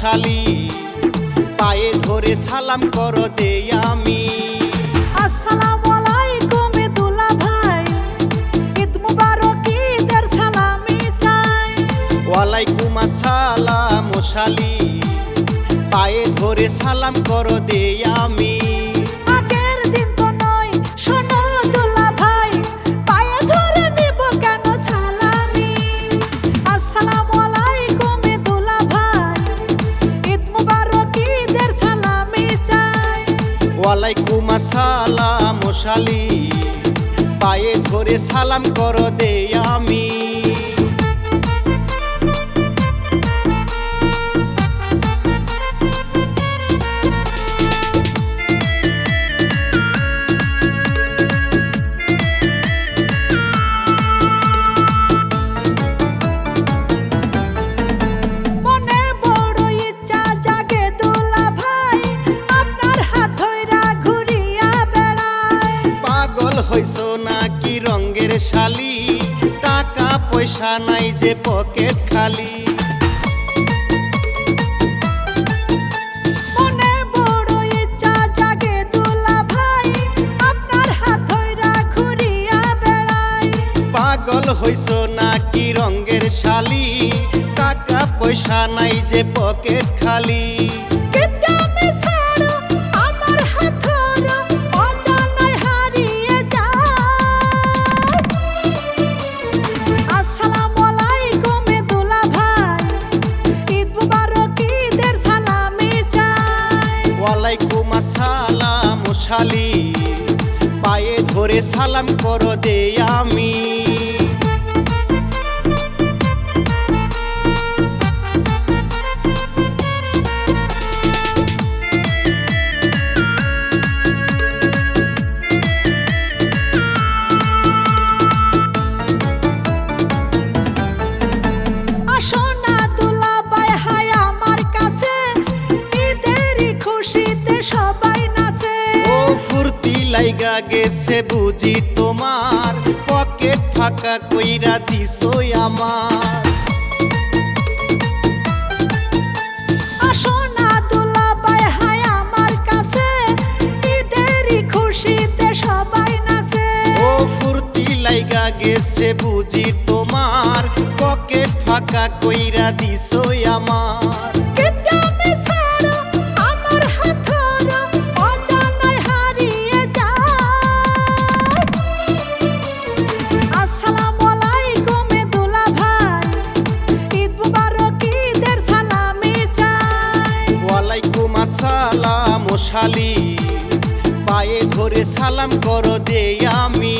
মশালি পায়ে ধরে সালাম করো দে আমি। আসসালামু আলাইকুম দুলা ভাই ঈদ মুবারক ঈদের সালামি চাই। ওয়ালাইকুম আসসালাম শালি পায়ে ধরে সালাম করো দে আমি। ওয়ালাইকুম আসসালাম মশালি পায়ে ধরে সালাম করো দে আমি। শালি টাকা পয়সা নাই যে পকেট খালি। পাগল হইছ নাকি রঙ্গের শালি টাকা পয়সা নাই যে পকেট খালি। শালি পায়ে ধরে সালাম করো দে আমি। লাইগা গেছে বুঝি তোমার। পকেট ফাঁকা কইরা দিছই আমার। গেছে বুঝি তোমার। পকেট ফাঁকা কইরা দিছই আমার। পায়ে ধরে সালাম করো দে আমি।